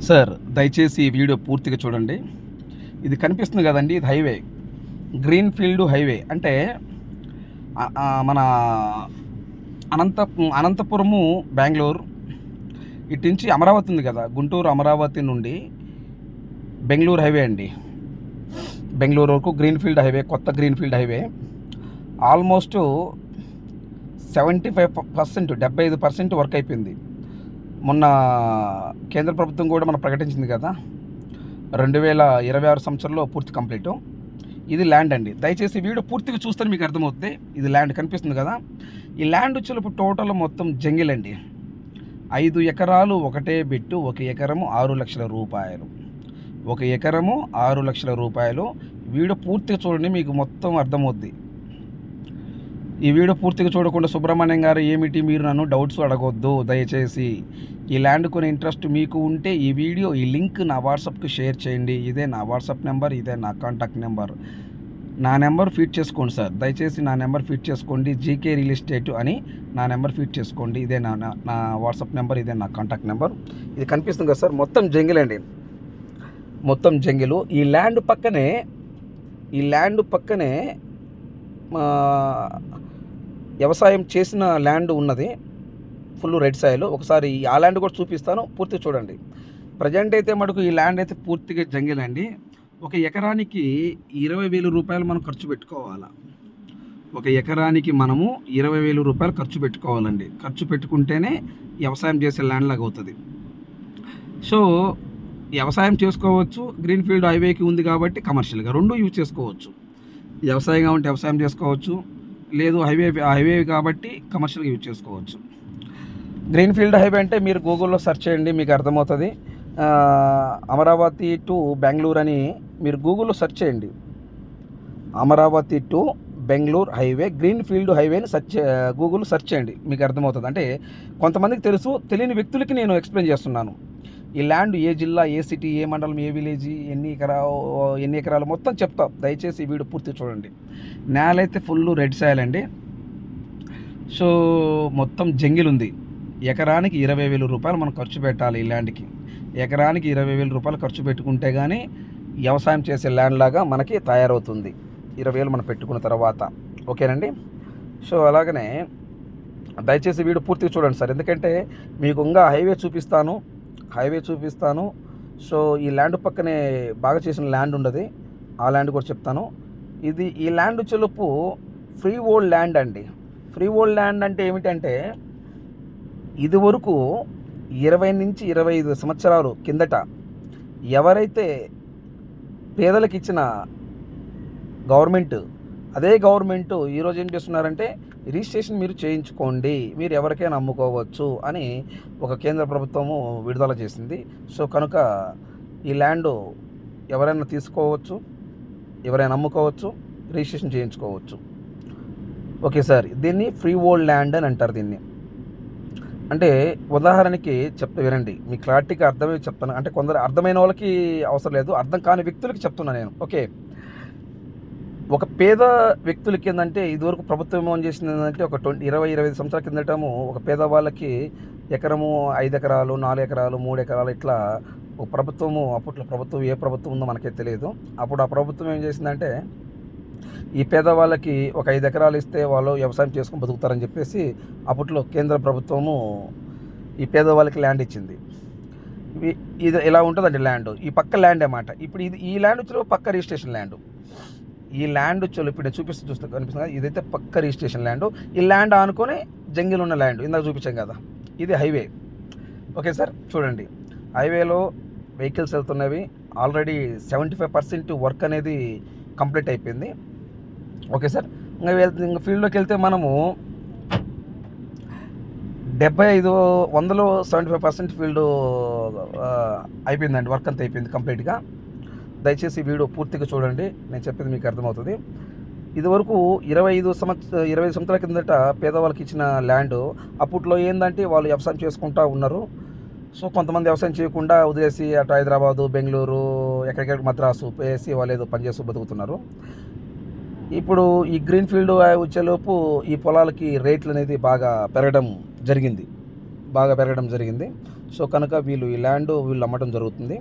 Sir దయచేసి ఈ video పూర్తిగా చూడండి. ఇది కనిపిస్తుంది కదండి ఇది హైవే. Green field highway. అంటే మన అనంత అనంతపురము బెంగళూరు ఇటు నుంచి అమరావతి ఉంది కదా గుంటూరు అమరావతి నుండి బెంగళూరు హైవే అండి. బెంగళూరు వరకు గ్రీన్ ఫీల్డ్ హైవే కొత్త green field highway. Almost seventy five percent డెబ్బై ఐదు పర్సెంట్ వర్క్ అయిపోయింది. మొన్న కేంద్ర ప్రభుత్వం కూడా మనం ప్రకటించింది కదా రెండు వేల ఇరవై ఆరు సంవత్సరంలో పూర్తి కంప్లీట్. ఇది ల్యాండ్ అండి. దయచేసి వీడియో పూర్తిగా చూస్తే మీకు అర్థమవుతుంది ఇది ల్యాండ్ కనిపిస్తుంది కదా. ఈ ల్యాండ్ వచ్చేలోపు టోటల్ మొత్తం జంగిల్ అండి. ఐదు ఎకరాలు ఒకటే బిట్టు ఒక ఎకరము ఆరు లక్షల రూపాయలు. ఒక ఎకరము ఆరు లక్షల రూపాయలు. వీడియో పూర్తిగా చూడండి మీకు మొత్తం అర్థమవుద్ది. ఈ వీడియో పూర్తిగా చూడకుండా సుబ్రహ్మణ్యం గారు ఏమిటి మీరు నన్ను డౌట్స్ అడగొద్దు దయచేసి. ఈ ల్యాండ్ కొనే ఇంట్రెస్ట్ మీకు ఉంటే ఈ వీడియో ఈ లింక్ నా వాట్సాప్కి షేర్ చేయండి. ఇదే నా వాట్సాప్ నెంబర్ ఇదే నా కాంటాక్ట్ నెంబర్ నా నెంబర్ ఫీడ్ చేసుకోండి సార్ దయచేసి నా నెంబర్ ఫీడ్ చేసుకోండి. జీకే రియల్ ఎస్టేట్ అని నా నెంబర్ ఫీడ్ చేసుకోండి. ఇదే నా నా- నా వాట్సాప్ నెంబర్ ఇదే నా కాంటాక్ట్ నెంబర్ ఇది కనిపిస్తుంది కదా సార్ మొత్తం జంగిల్ అండి. మొత్తం జంగిలు. ఈ ల్యాండ్ పక్కనే ఈ ల్యాండ్ పక్కనే మా వ్యవసాయం చేసిన ల్యాండ్ ఉన్నది ఫుల్ రెడ్ సాయిల్. ఒకసారి ఆ ల్యాండ్ కూడా చూపిస్తాను పూర్తిగా చూడండి. ప్రజెంట్ అయితే మటుకు ఈ ల్యాండ్ అయితే పూర్తిగా జంగిల్ అండి. ఒక ఎకరానికి ఇరవై వేలు రూపాయలు మనం ఖర్చు పెట్టుకోవాలా? ఒక ఎకరానికి మనము ఇరవై వేలు రూపాయలు ఖర్చు పెట్టుకోవాలండి. ఖర్చు పెట్టుకుంటేనే వ్యవసాయం చేసే ల్యాండ్ లాగా అవుతుంది. సో వ్యవసాయం చేసుకోవచ్చు గ్రీన్ ఫీల్డ్ హైవేకి ఉంది కాబట్టి కమర్షియల్గా రెండు యూజ్ చేసుకోవచ్చు. వ్యవసాయంగా ఉంటే వ్యవసాయం చేసుకోవచ్చు లేదు హైవే హైవే కాబట్టి కమర్షియల్గా యూజ్ చేసుకోవచ్చు. గ్రీన్ ఫీల్డ్ హైవే అంటే మీరు గూగుల్లో సెర్చ్ చేయండి మీకు అర్థమవుతుంది. అమరావతి టు బెంగళూరు అని మీరు గూగుల్లో సెర్చ్ చేయండి. Amaravati to Bengaluru highway green field హైవేని search Google search చేయండి మీకు అర్థమవుతుంది. అంటే కొంతమందికి తెలుసు తెలియని వ్యక్తులకి నేను ఎక్స్ప్లెయిన్ చేస్తున్నాను. ఈ ల్యాండ్ ఏ జిల్లా ఏ సిటీ ఏ మండలం ఏ విలేజ్ ఎన్ని ఎకరా ఎన్ని ఎకరాలు మొత్తం చెప్తా. దయచేసి ఈ వీడియో పూర్తి చూడండి. నేల అయితే ఫుల్ రెడ్ సాయిల్ అండి. సో మొత్తం జంగిల్ ఉంది. ఎకరానికి ఇరవై వేల రూపాయలు మనం ఖర్చు పెట్టాలి ఈ ల్యాండ్కి. ఎకరానికి ఇరవై వేల రూపాయలు ఖర్చు పెట్టుకుంటే కానీ వ్యవసాయం చేసే ల్యాండ్ లాగా మనకి తయారవుతుంది. ఇరవై వేలు మనం పెట్టుకున్న తర్వాత. ఓకేనండి? సో అలాగనే దయచేసి వీడియో పూర్తిగా చూడండి సార్. ఎందుకంటే మీకు ఇంకా హైవే చూపిస్తాను. హైవే చూపిస్తాను. సో ఈ ల్యాండ్ పక్కనే బాగా చేసిన ల్యాండ్ ఉండదు. ఆ ల్యాండ్ కూడా చెప్తాను. ఇది ఈ ల్యాండ్ చెలుపు ఫ్రీ ఓల్డ్ ల్యాండ్ అండి. ఫ్రీ ఓల్డ్ ల్యాండ్ అంటే ఏమిటంటే ఇదివరకు ఇరవై నుంచి ఇరవై ఐదు సంవత్సరాలు కిందట ఎవరైతే పేదలకు ఇచ్చిన గవర్నమెంట్ అదే గవర్నమెంట్ ఈరోజు ఏం చేస్తున్నారంటే రిజిస్ట్రేషన్ మీరు చేయించుకోండి మీరు ఎవరికైనా అమ్ముకోవచ్చు అని ఒక కేంద్ర ప్రభుత్వము విడుదల చేసింది. సో కనుక ఈ ల్యాండ్ ఎవరైనా తీసుకోవచ్చు ఎవరైనా అమ్ముకోవచ్చు రిజిస్ట్రేషన్ చేయించుకోవచ్చు. ఓకే సార్ దీన్ని ఫ్రీ ఓల్డ్ ల్యాండ్ అని అంటారు దీన్ని. అంటే ఉదాహరణకి చెప్తే వినండి మీ క్లారిటీగా అర్థమై చెప్తాను అంటే కొందరు అర్థమైన వాళ్ళకి అవసరం లేదు అర్థం కాని వ్యక్తులకి చెప్తున్నా నేను. ఓకే ఒక పేద వ్యక్తులకి ఏంటంటే ఇదివరకు ప్రభుత్వం ఏం చేసింది ఏంటంటే ఒక ట్వంటీ ఇరవై ఇరవై ఐదు సంవత్సరాల కిందటము ఒక పేదవాళ్ళకి ఎకరము ఐదు ఎకరాలు నాలుగు ఎకరాలు మూడు ఎకరాలు ఇట్లా ఒక ప్రభుత్వము అప్పట్లో ప్రభుత్వం ఏ ప్రభుత్వం ఉందో మనకే తెలియదు. అప్పుడు ఆ ప్రభుత్వం ఏం చేసిందంటే ఈ పేదవాళ్ళకి ఒక ఐదు ఎకరాలు ఇస్తే వాళ్ళు వ్యవసాయం చేసుకొని బతుకుతారని చెప్పేసి అప్పట్లో కేంద్ర ప్రభుత్వము ఈ పేదవాళ్ళకి ల్యాండ్ ఇచ్చింది. ఇది ఇలా ఉంటుందండి ల్యాండ్. ఈ పక్క ల్యాండ్ అన్నమాట. ఇప్పుడు ఇది ఈ ల్యాండ్ వచ్చిన పక్క రిజిస్ట్రేషన్ ల్యాండ్. ఈ ల్యాండ్ వచ్చి ఇప్పుడు చూపిస్తూ చూస్తే కనిపిస్తుంది కదా, ఇదైతే పక్క రిజిస్ట్రేషన్ ల్యాండ్. ఈ ల్యాండ్ ఆనుకొని జంగిల్ ఉన్న ల్యాండ్ ఇందాక చూపించాం కదా ఇది హైవే. ఓకే సార్ చూడండి. హైవేలో vehicles వెళ్తున్నవి already seventy five percent work అనేది కంప్లీట్ అయిపోయింది. ఓకే సార్ ఇంకా వెళ్తే ఇంకా ఫీల్డ్లోకి వెళ్తే మనము డెబ్బై ఐదు వందలో సెవెంటీ ఫైవ్ పర్సెంట్ ఫీల్డ్ అయిపోయిందండి వర్క్ అంతా అయిపోయింది కంప్లీట్గా. దయచేసి వీడియో పూర్తిగా చూడండి. నేను చెప్పేది మీకు అర్థమవుతుంది. ఇదివరకు ఇరవై ఐదు సంవత్సర ఇరవై ఐదు సంవత్సరాల కిందట పేదవాళ్ళకి ఇచ్చిన ల్యాండ్ అప్పట్లో ఏంటంటే వాళ్ళు వ్యవసాయం చేసుకుంటూ ఉన్నారు. సో కొంతమంది వ్యవసాయం చేయకుండా వదిలేసి అటు హైదరాబాదు బెంగళూరు ఎక్కడికెక్కడ మద్రాసు వేసి వాళ్ళు ఏదో పనిచేస్తూ బతుకుతున్నారు. ఇప్పుడు ఈ గ్రీన్ ఫీల్డ్ వచ్చేలోపు ఈ పొలాలకి రేట్లు అనేది బాగా పెరగడం జరిగింది. బాగా పెరగడం జరిగింది. సో కనుక వీళ్ళు ఈ ల్యాండ్ వీళ్ళు అమ్మడం జరుగుతుంది.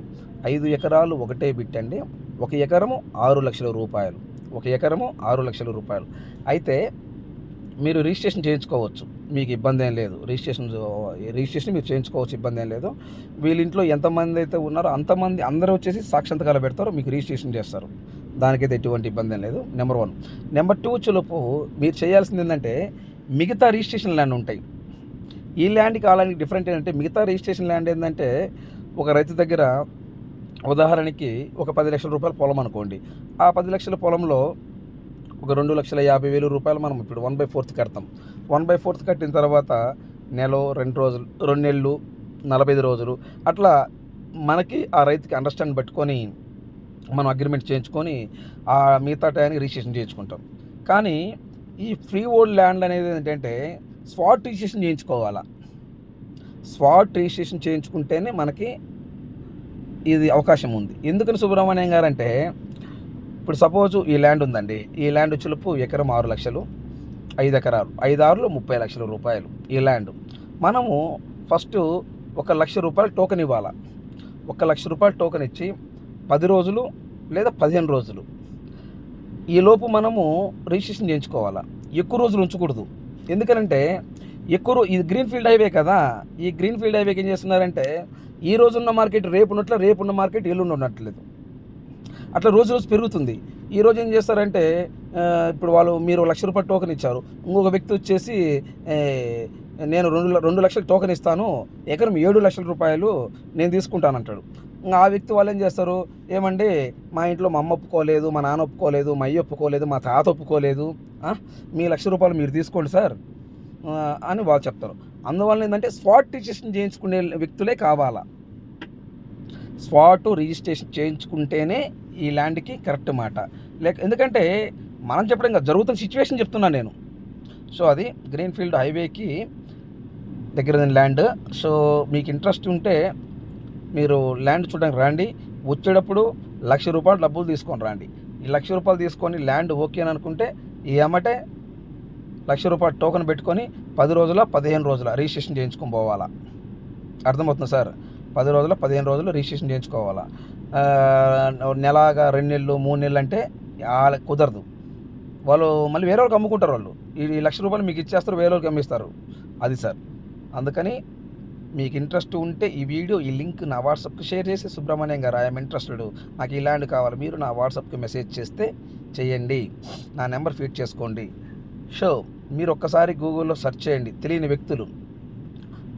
ఐదు ఎకరాలు ఒకటే బిట్ అండి. ఒక ఎకరము ఆరు లక్షల రూపాయలు. ఒక ఎకరము ఆరు లక్షల రూపాయలు. అయితే మీరు రిజిస్ట్రేషన్ చేయించుకోవచ్చు. మీకు ఇబ్బంది ఏం లేదు. రిజిస్ట్రేషన్ రిజిస్ట్రేషన్ మీరు చేయించుకోవచ్చు ఇబ్బంది ఏం లేదు. వీళ్ళింట్లో ఎంతమంది అయితే ఉన్నారో అంతమంది అందరూ వచ్చేసి సాక్షాంతకాలు పెడతారో మీకు రిజిస్ట్రేషన్ చేస్తారు. దానికైతే ఎటువంటి ఇబ్బంది ఏం లేదు. Number one. నెంబర్ టూ చులుపు మీరు చేయాల్సింది ఏంటంటే మిగతా రిజిస్ట్రేషన్ ల్యాండ్ ఉంటాయి. ఈ ల్యాండ్కి ఆ ల్యాండ్కి డిఫరెంట్ ఏంటంటే మిగతా రిజిస్ట్రేషన్ ల్యాండ్ ఏంటంటే ఒక రైతు దగ్గర ఉదాహరణకి ఒక పది లక్షల రూపాయల పొలం అనుకోండి. ఆ పది లక్షల పొలంలో ఒక రెండు లక్షల యాభై వేలు రూపాయలు మనం ఇప్పుడు వన్ బై ఫోర్త్ కడతాం. వన్ బై ఫోర్త్ కట్టిన తర్వాత నెల రెండు రోజులు రెండు నెలలు నలభై ఐదు రోజులు అట్లా మనకి ఆ రైతుకి అండర్స్టాండ్ పెట్టుకొని మనం అగ్రిమెంట్ చేయించుకొని ఆ మిగతా టైంకి రిజిస్ట్రేషన్ చేయించుకుంటాం. కానీ ఈ ఫ్రీ ఓల్డ్ ల్యాండ్ అనేది ఏంటంటే స్పాట్ రిజిస్ట్రేషన్ చేయించుకోవాలా? స్పాట్ రిజిస్ట్రేషన్ చేయించుకుంటేనే మనకి ఇది అవకాశం ఉంది. ఎందుకని సుబ్రహ్మణ్యం గారు అంటే ఇప్పుడు సపోజ్ ఈ ల్యాండ్ ఉందండి. ఈ ల్యాండ్ చులుపు ఎకరం ఆరు లక్షలు ఐదు ఎకరాలు ఐదు ఆరులో ముప్పై లక్షల రూపాయలు ఈ ల్యాండ్. మనము ఫస్ట్ ఒక లక్ష రూపాయలు టోకెన్ ఇవ్వాలా? ఒక లక్ష రూపాయలు టోకెన్ ఇచ్చి పది రోజులు లేదా పదిహేను రోజులు. ఈ లోపు మనము రిజిస్ట్రేషన్ చేయించుకోవాలా? ఎక్కువ రోజులు ఉంచకూడదు. ఎందుకనంటే ఎక్కువ ఇది గ్రీన్ ఫీల్డ్ హైవే కదా ఈ గ్రీన్ ఫీల్డ్ హైవేకి ఏం చేస్తున్నారంటే ఈ రోజున్న మార్కెట్ రేపు ఉన్నట్లు రేపు ఉన్న మార్కెట్ ఎల్లుండి ఉండట్లేదు అట్లా రోజు రోజు పెరుగుతుంది. ఈ రోజు ఏం చేస్తారంటే ఇప్పుడు వాళ్ళు మీరు లక్ష రూపాయలు టోకెన్ ఇచ్చారు. ఇంకొక వ్యక్తి వచ్చేసి నేను రెండు రెండు లక్షల టోకెన్ ఇస్తాను ఎకరం ఏడు లక్షల రూపాయలు నేను తీసుకుంటానంటాడు. ఆ వ్యక్తి వాళ్ళు ఏం చేస్తారు? ఏమండి? మా ఇంట్లో మా అమ్మ ఒప్పుకోలేదు మా నాన్న ఒప్పుకోలేదు మా అయ్య ఒప్పుకోలేదు మా తాత ఒప్పుకోలేదు. మీ లక్ష రూపాయలు మీరు తీసుకోండి సార్. అని వాళ్ళు చెప్తారు. అందువల్ల ఏంటంటే స్పాట్ రిజిస్ట్రేషన్ చేయించుకునే వ్యక్తులే కావాలా. స్పాట్ రిజిస్ట్రేషన్ చేయించుకుంటేనే ఈ ల్యాండ్కి కరెక్ట్ మాట. లేక ఎందుకంటే మనం చెప్పడం కదా జరుగుతున్న సిచ్యువేషన్ చెప్తున్నాను నేను. సో అది గ్రీన్ ఫీల్డ్ హైవేకి దగ్గర ల్యాండ్. సో మీకు ఇంట్రెస్ట్ ఉంటే మీరు ల్యాండ్ చూడడానికి రండి. వచ్చేటప్పుడు లక్ష రూపాయలు డబ్బులు తీసుకొని రండి. ఈ లక్ష రూపాయలు తీసుకొని ల్యాండ్ ఓకే అని అనుకుంటే ఈ అమ్మటే లక్ష రూపాయలు టోకెన్ పెట్టుకొని పది రోజుల పదిహేను రోజుల రిజిస్ట్రేషన్ చేయించుకొని పోవాలా? అర్థమవుతుంది సార్? పది రోజుల పదిహేను రోజులు రిజిస్ట్రేషన్ చేయించుకోవాలా? నెలగా రెండు నెలలు మూడు నెలలు అంటే కుదరదు. వాళ్ళు మళ్ళీ వేరే వాళ్ళకి అమ్ముకుంటారు వాళ్ళు. ఈ ఈ లక్ష రూపాయలు మీకు ఇచ్చేస్తారు వేరే వాళ్ళకి అమ్మిస్తారు. అది సార్. అందుకని మీకు ఇంట్రెస్ట్ ఉంటే ఈ వీడియో ఈ లింక్ నా వాట్సాప్కి షేర్ చేసి సుబ్రహ్మణ్యం గారు ఐఎమ్ ఇంట్రెస్టెడ్ నాకు ఈ ల్యాండ్ కావాలి. మీరు నా వాట్సాప్కి మెసేజ్ చేస్తే చేయండి. నా నెంబర్ ఫీడ్ చేసుకోండి. షో మీరు ఒక్కసారి గూగుల్లో సెర్చ్ చేయండి. తెలియని వ్యక్తులు.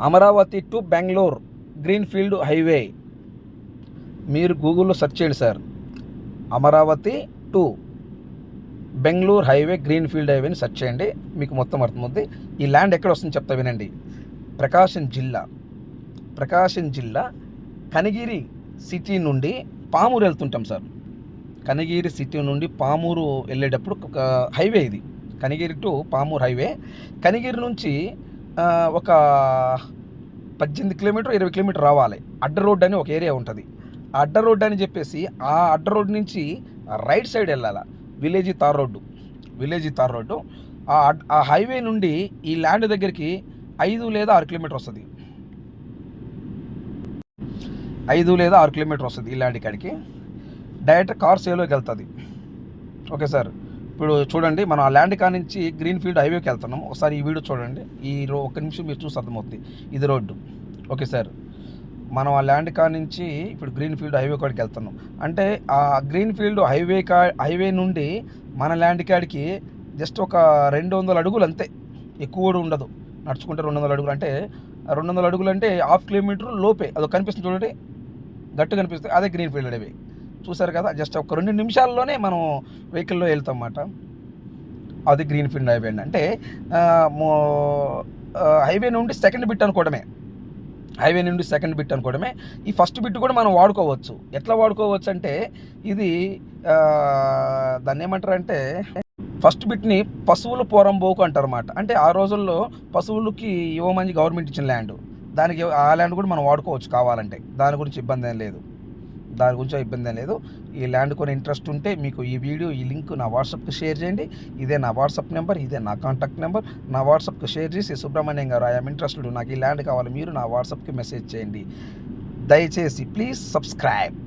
Amaravati to Bengaluru greenfield highway మీరు గూగుల్లో సెర్చ్ చేయండి sir Amaravati to Bengaluru highway greenfield హైవేని search చేయండి. మీకు మొత్తం అర్థమవుతుంది ఈ ల్యాండ్ ఎక్కడ వస్తుంది చెప్తా వినండి. ప్రకాశం జిల్లా. ప్రకాశం జిల్లా కనిగిరి సిటీ నుండి పామూరు వెళ్తుంటాం సార్. కనిగిరి సిటీ నుండి పామూరు వెళ్ళేటప్పుడు ఒక హైవే ఇది. Kanigiri to Pamuru highway. Kanigiri నుంచి ఒక పద్దెనిమిది కిలోమీటర్ ఇరవై కిలోమీటర్ రావాలి. అడ్డ రోడ్ అని ఒక ఏరియా ఉంటుంది. ఆ అడ్డ రోడ్ అని చెప్పేసి ఆ అడ్డ రోడ్ నుంచి రైట్ సైడ్ వెళ్ళాలి. Village tar road. Village tar road. ఆ హైవే నుండి ఈ ల్యాండ్ దగ్గరికి ఐదు లేదా ఆరు కిలోమీటర్ వస్తుంది. ఐదు లేదా ఆరు కిలోమీటర్ వస్తుంది ఈ ల్యాండ్ ఇక్కడికి. డైరెక్ట్ కార్ సేలోకి వెళ్తుంది. ఓకే సార్ ఇప్పుడు చూడండి మనం ఆ ల్యాండ్ కా నుంచి గ్రీన్ ఫీల్డ్ హైవేకి వెళ్తున్నాం. ఒకసారి ఈ వీడియో చూడండి. ఈ రో ఒక్క నిమిషం మీరు చూసి అర్థమవుతుంది ఇది రోడ్డు. ఓకే సార్ మనం ఆ ల్యాండ్ కా నుంచి ఇప్పుడు గ్రీన్ ఫీల్డ్ హైవే కాడికి వెళ్తున్నాం. అంటే ఆ గ్రీన్ ఫీల్డ్ హైవే కా హైవే నుండి మన ల్యాండ్ కాడికి జస్ట్ ఒక రెండు వందల అడుగులు అంతే. ఎక్కువ కూడా ఉండదు. నడుచుకుంటే రెండు వందల అడుగులు. అంటే రెండు వందల అడుగులు అంటే హాఫ్ కిలోమీటర్ లోపే. అది కనిపిస్తుంది చూడండి. గట్టు కనిపిస్తుంది అదే గ్రీన్ ఫీల్డ్ హైవే చూసారు కదా జస్ట్ ఒక రెండు నిమిషాల్లోనే మనం వెహికల్లో వెళ్తాం అన్నమాట. అది గ్రీన్ ఫీల్డ్ హైవే అండి. అంటే హైవే నుండి సెకండ్ బిట్ అనుకోవడమే. హైవే నుండి సెకండ్ బిట్ అనుకోవడమే. ఈ ఫస్ట్ బిట్ కూడా మనం వాడుకోవచ్చు. ఎట్లా వాడుకోవచ్చు అంటే ఇది దాన్ని ఏమంటారంటే ఫస్ట్ బిట్ని పశువుల పోరంబోకు అంటారు అన్నమాట. అంటే ఆ రోజుల్లో పశువులకి ఇవ్వమని గవర్నమెంట్ ఇచ్చిన ల్యాండ్ దానికి ఆ ల్యాండ్ కూడా మనం వాడుకోవచ్చు కావాలంటే. దాని గురించి ఇబ్బంది ఏం లేదు. దాని గురించి ఇబ్బంది ఏం లేదు. ఈ ల్యాండ్ కొని ఇంట్రెస్ట్ ఉంటే మీకు ఈ వీడియో ఈ లింక్ నా వాట్సాప్కి షేర్ చేయండి. ఇదే నా వాట్సాప్ నెంబర్ ఇదే నా కాంటాక్ట్ నెంబర్. నా వాట్సాప్కి షేర్ చేసి సుబ్రహ్మణ్యం గారు ఐఎమ్ ఇంట్రెస్టెడ్. నాకు ఈ ల్యాండ్ కావాలి. మీరు నా వాట్సాప్కి మెసేజ్ చేయండి. దయచేసి ప్లీజ్ సబ్స్క్రైబ్.